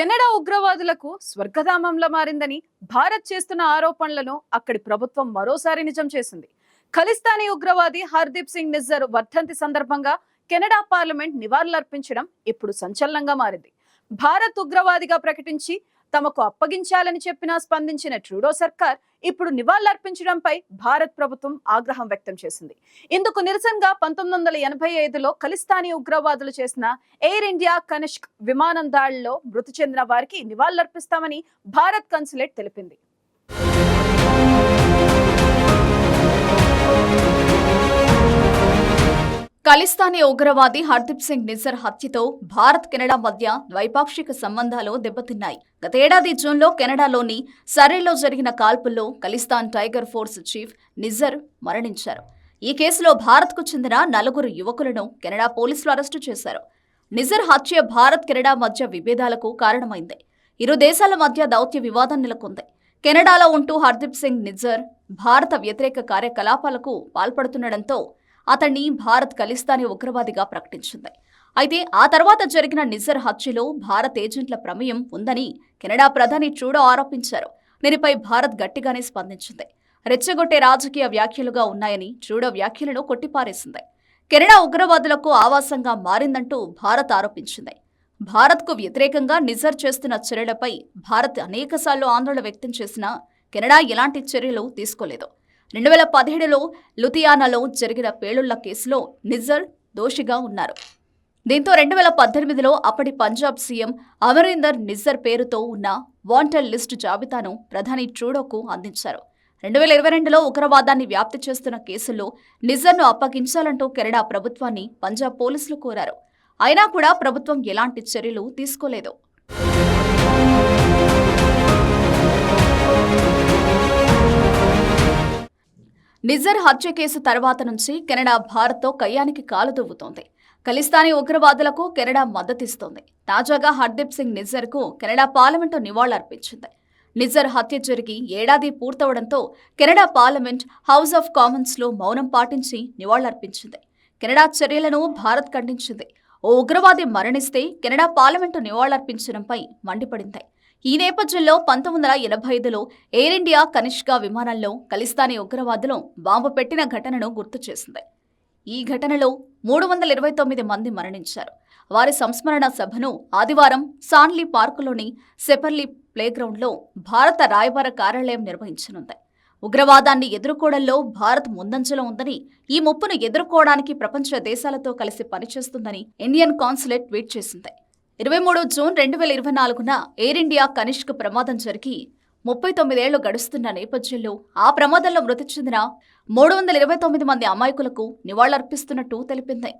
Canada ఉగ్రవాదులకు స్వర్గధామంలా మారిందని భారత్ చేస్తున్న ఆరోపణలను అక్కడి ప్రభుత్వం మరోసారి నిజం చేసింది. ఖలిస్తానీ ఉగ్రవాది హర్దీప్ సింగ్ నిజ్జర్ వర్ధంతి సందర్భంగా కెనడా పార్లమెంట్ నివాళులర్పించడం ఇప్పుడు సంచలనంగా మారింది. భారత్ ఉగ్రవాదిగా ప్రకటించి తమకు అప్పగించాలని చెప్పినా స్పందించిన ట్రూడో సర్కార్ ఇప్పుడు నివాళులర్పించడంపై భారత్ ప్రభుత్వం ఆగ్రహం వ్యక్తం చేసింది. ఇందుకు నిరసనగా పంతొమ్మిది వందల ఎనభై ఐదులో ఖలిస్తానీ ఉగ్రవాదులు చేసిన ఎయిర్ ఇండియా కనిష్క్ విమానం దాడిలో మృతి చెందిన వారికి నివాళులర్పిస్తామని భారత్ కన్సులేట్ తెలిపింది. ఖలిస్తానీ ఉగ్రవాది హర్దీప్ సింగ్ నిజర్ హత్యతో భారత్ కెనడా మధ్య ద్వైపాక్షిక సంబంధాలు దెబ్బతిన్నాయి. గతేడాది జూన్లో కెనడాలోని సర్రేలో జరిగిన కాల్పుల్లో Khalistan tiger force chief Nijjar మరణించారు. ఈ కేసులో భారత్కు చెందిన నలుగురు యువకులను కెనడా పోలీసులు అరెస్టు చేశారు. నిజర్ హత్య భారత్ కెనడా మధ్య విభేదాలకు కారణమైంది. ఇరు దేశాల మధ్య దౌత్య వివాదం నెలకొంది. కెనడాలో ఉంటూ హర్దీప్ సింగ్ నిజర్ భారత వ్యతిరేక కార్యకలాపాలకు పాల్పడుతుండటంతో అతన్ని భారత్ ఖలిస్తానీ ఉగ్రవాదిగా ప్రకటించింది. అయితే ఆ తర్వాత జరిగిన నిజర్ హత్యలో భారత్ ఏజెంట్ల ప్రమేయం ఉందని కెనడా ప్రధాని ట్రూడో ఆరోపించారు. దీనిపై భారత్ గట్టిగానే స్పందించింది. రెచ్చగొట్టే రాజకీయ వ్యాఖ్యలుగా ఉన్నాయని ట్రూడో వ్యాఖ్యలను కొట్టిపారేసింది. కెనడా ఉగ్రవాదులకు ఆవాసంగా మారిందంటూ భారత్ ఆరోపించింది. భారత్కు వ్యతిరేకంగా నిజర్ చేస్తున్న చర్యలపై భారత్ అనేకసార్లు ఆందోళన వ్యక్తం చేసినా కెనడా ఎలాంటి చర్యలు తీసుకోలేదు. రెండు వేల పదిహేడులో లుథియానాలో జరిగిన పేలుళ్ళ కేసులో నిజర్ దోషిగా ఉన్నారు. దీంతో రెండు వేల పద్దెనిమిదిలో అప్పటి పంజాబ్ సీఎం అమరీందర్ నిజర్ పేరుతో ఉన్న వాంటెడ్ లిస్టు జాబితాను ప్రధాని ట్రూడోకు అందించారు. రెండు వేల ఇరవై రెండులో ఉగ్రవాదాన్ని వ్యాప్తి చేస్తున్న కేసుల్లో నిజర్ను అప్పగించాలంటూ కెనడా ప్రభుత్వాన్ని పంజాబ్ పోలీసులు కోరారు. అయినా కూడా ప్రభుత్వం ఎలాంటి చర్యలు తీసుకోలేదు. నిజర్ హత్య కేసు తర్వాత నుంచి కెనడా భారత్తో కయ్యానికి కాలు దువ్వుతోంది. ఖలిస్తానీ ఉగ్రవాదులకు కెనడా మద్దతిస్తోంది. తాజాగా హర్దీప్ సింగ్ నిజర్కు కెనడా పార్లమెంటు నివాళులర్పించింది. నిజర్ హత్య జరిగి ఏడాది పూర్తవడంతో కెనడా పార్లమెంట్ హౌస్ ఆఫ్ కామన్స్లో మౌనం పాటించి నివాళులర్పించింది. కెనడా చర్యలను భారత్ ఖండించింది. ఓ ఉగ్రవాది మరణిస్తే కెనడా పార్లమెంటు నివాళులర్పించడంపై మండిపడింది. ఈ నేపథ్యంలో పంతొమ్మిది వందల ఎనభై ఐదులో ఎయిర్ ఇండియా కనిష్క విమానంలో ఖలిస్తానీ ఉగ్రవాదులు బాంబు పెట్టిన ఘటనను గుర్తు చేసింది. ఈ ఘటనలో మూడు వందల ఇరవై తొమ్మిది మంది మరణించారు. వారి సంస్మరణ సభను ఆదివారం సాన్లీ పార్కులోని సెపర్లీ ప్లేగ్రౌండ్లో భారత రాయబార కార్యాలయం నిర్వహించనుంది. ఉగ్రవాదాన్ని ఎదుర్కోవడంలో భారత్ ముందంజలో ఉందని ఈ ముప్పును ఎదుర్కోవడానికి ప్రపంచ దేశాలతో కలిసి పనిచేస్తుందని ఇండియన్ కాన్సులేట్ ట్వీట్ చేసింది. ఇరవై మూడు జూన్ రెండు వేల ఇరవై నాలుగున ఎయిర్ ఇండియా కనిష్క్ ప్రమాదం జరిగి ముప్పై తొమ్మిదేళ్ళు గడుస్తున్న నేపథ్యంలో ఆ ప్రమాదంలో మృతి చెందిన మూడు వందల ఇరవై తొమ్మిది మంది అమాయకులకు నివాళులర్పిస్తున్నట్టు తెలిపింది.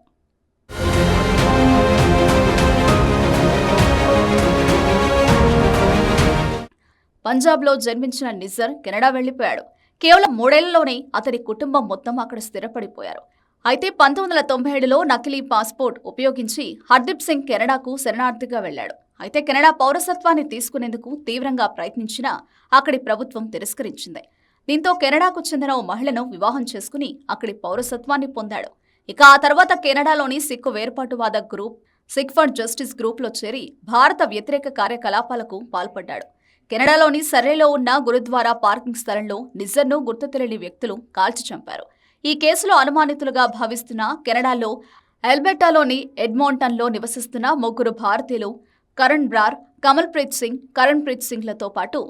పంజాబ్లో జన్మించిన నిజర్ కెనడా వెళ్ళిపోయాడు కేవలం మూడేళ్ళలోనే అతని కుటుంబం మొత్తం అక్కడ స్థిరపడిపోయారు. అయితే పంతొమ్మిది వందల తొంభై ఏడులో నకిలీ పాస్పోర్ట్ ఉపయోగించి హర్దీప్ సింగ్ కెనడాకు శరణార్థిగా వెళ్ళాడు అయితే కెనడా పౌరసత్వాన్ని తీసుకునేందుకు తీవ్రంగా ప్రయత్నించినా అక్కడి ప్రభుత్వం తిరస్కరించింది. దీంతో కెనడాకు చెందిన ఓ మహిళను వివాహం చేసుకుని అక్కడి పౌరసత్వాన్ని పొందాడు. ఇక ఆ తర్వాత కెనడాలోని సిక్కు వేర్పాటువాద గ్రూప్ సిక్ ఫర్ జస్టిస్ గ్రూప్లో చేరి భారత వ్యతిరేక కార్యకలాపాలకు పాల్పడ్డాడు. కెనడాలోని సర్రేలో ఉన్న గురుద్వారా పార్కింగ్ స్థలంలో నిజర్ను గుర్తు తెలియని వ్యక్తులు కాల్చి చంపారు. ఈ కేసులో అనుమానితులుగా భావిస్తున్న కెనడాలో ఎల్బెటాలోని ఎడ్మోంటన్లో నివసిస్తున్న ముగ్గురు భారతీయులు కరణ్ బ్రార్ కమల్ప్రీత్ సింగ్ కరణ్ ప్రీత్ సింగ్లతో పాటు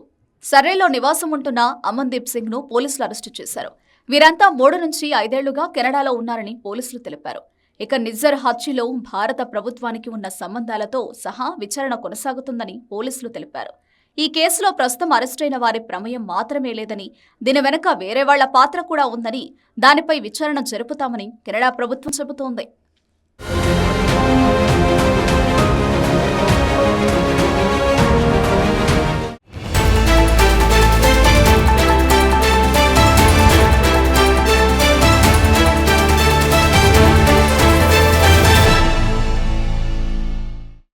సర్రేలో నివాసం ఉంటున్న అమన్దీప్ సింగ్ను పోలీసులు అరెస్టు చేశారు. వీరంతా మూడు నుంచి ఐదేళ్ళుగా కెనడాలో ఉన్నారని పోలీసులు తెలిపారు. ఇక నిజ్జర్ హత్యలో భారత ప్రభుత్వానికి ఉన్న సంబంధాలతో సహా విచారణ కొనసాగుతుందని పోలీసులు తెలిపారు. ఈ కేసులో ప్రస్తుతం అరెస్టైన వారి ప్రమేయం మాత్రమే లేదని దీని వెనుక వేరే వాళ్ళ పాత్ర కూడా ఉందని దానిపై విచారణ జరుపుతామని కెనడా ప్రభుత్వం చెబుతోంది.